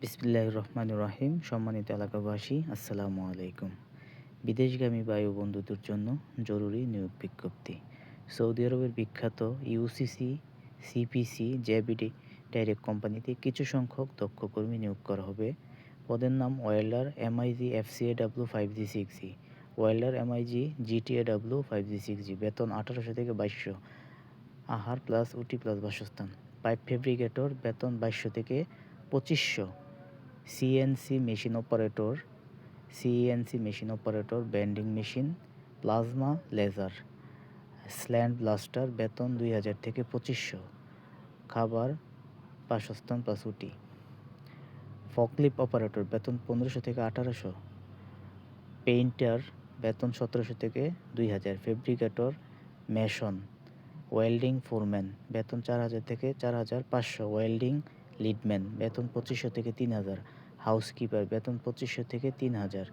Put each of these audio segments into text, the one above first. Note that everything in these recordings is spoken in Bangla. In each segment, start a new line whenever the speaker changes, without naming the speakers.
বিসমিল্লাহ রহমান রাহিম। সম্মানিত এলাকাবাসী, আসসালামু আলাইকুম। বিদেশগামী বায়ু বন্ধুদের জন্য জরুরি নিয়োগ বিজ্ঞপ্তি। সৌদি আরবের বিখ্যাত ইউসিসি সিপিসি জেবিডি ডাইরেক্ট কোম্পানিতে কিছু সংখ্যক দক্ষ কর্মী নিয়োগ করা হবে। পদের নাম welder MIG FCA W five G six G. Welder MIG GTA W five G six G. বেতন আঠারোশো থেকে বাইশশো। আহার প্লাস উটি প্লাস বাসস্থান। পাইপ ফেব্রিকেটর, বেতন বাইশশো থেকে পঁচিশশো। C N C machine operator C N C machine operator bending machine plasma laser sand blaster বেতন দুই হাজার থেকে পঁচিশশো, খাবার বাসস্থান উটি ফকলিপ অপারেটর বেতন পনেরোশো থেকে আঠারোশো পেইন্টার বেতন সতেরোশো থেকে দুই হাজার ফেব্রিকেটর মেশন ওয়েল্ডিং ফোরম্যান বেতন চার হাজার থেকে চার হাজার পাঁচশো ওয়েল্ডিং লিডম্যান বেতন পঁচিশশো থেকে তিন হাজার হাউসকিপার, বেতন পঁচিশশো থেকে তিন হাজার।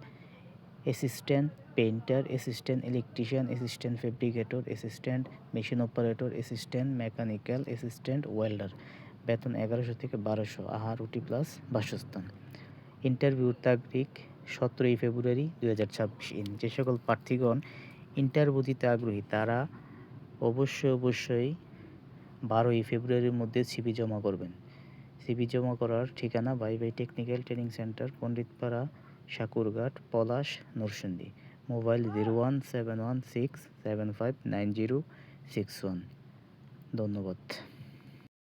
Assistant painter, assistant electrician, assistant fabricator assistant machine operator, assistant mechanical, assistant welder. বেতন এগারোশো থেকে বারোশো, আহার, রুটি প্লাস বাসস্থান। ইন্টারভিউর তারিখ সতেরোই ফেব্রুয়ারি দু হাজার ছাব্বিশ। ইন যে সকল প্রার্থীগণ ইন্টারভিউ দিতে আগ্রহী, তারা অবশ্যই অবশ্যই বারোই ফেব্রুয়ারির মধ্যে সিবি জমা করবেন। সিবি জমা করার ঠিকানা বাই by technical training centre, Panditpara, Sakurghat, Palash, Narsingdi. Mobile zero one seven one six seven five nine zero six one. ধন্যবাদ।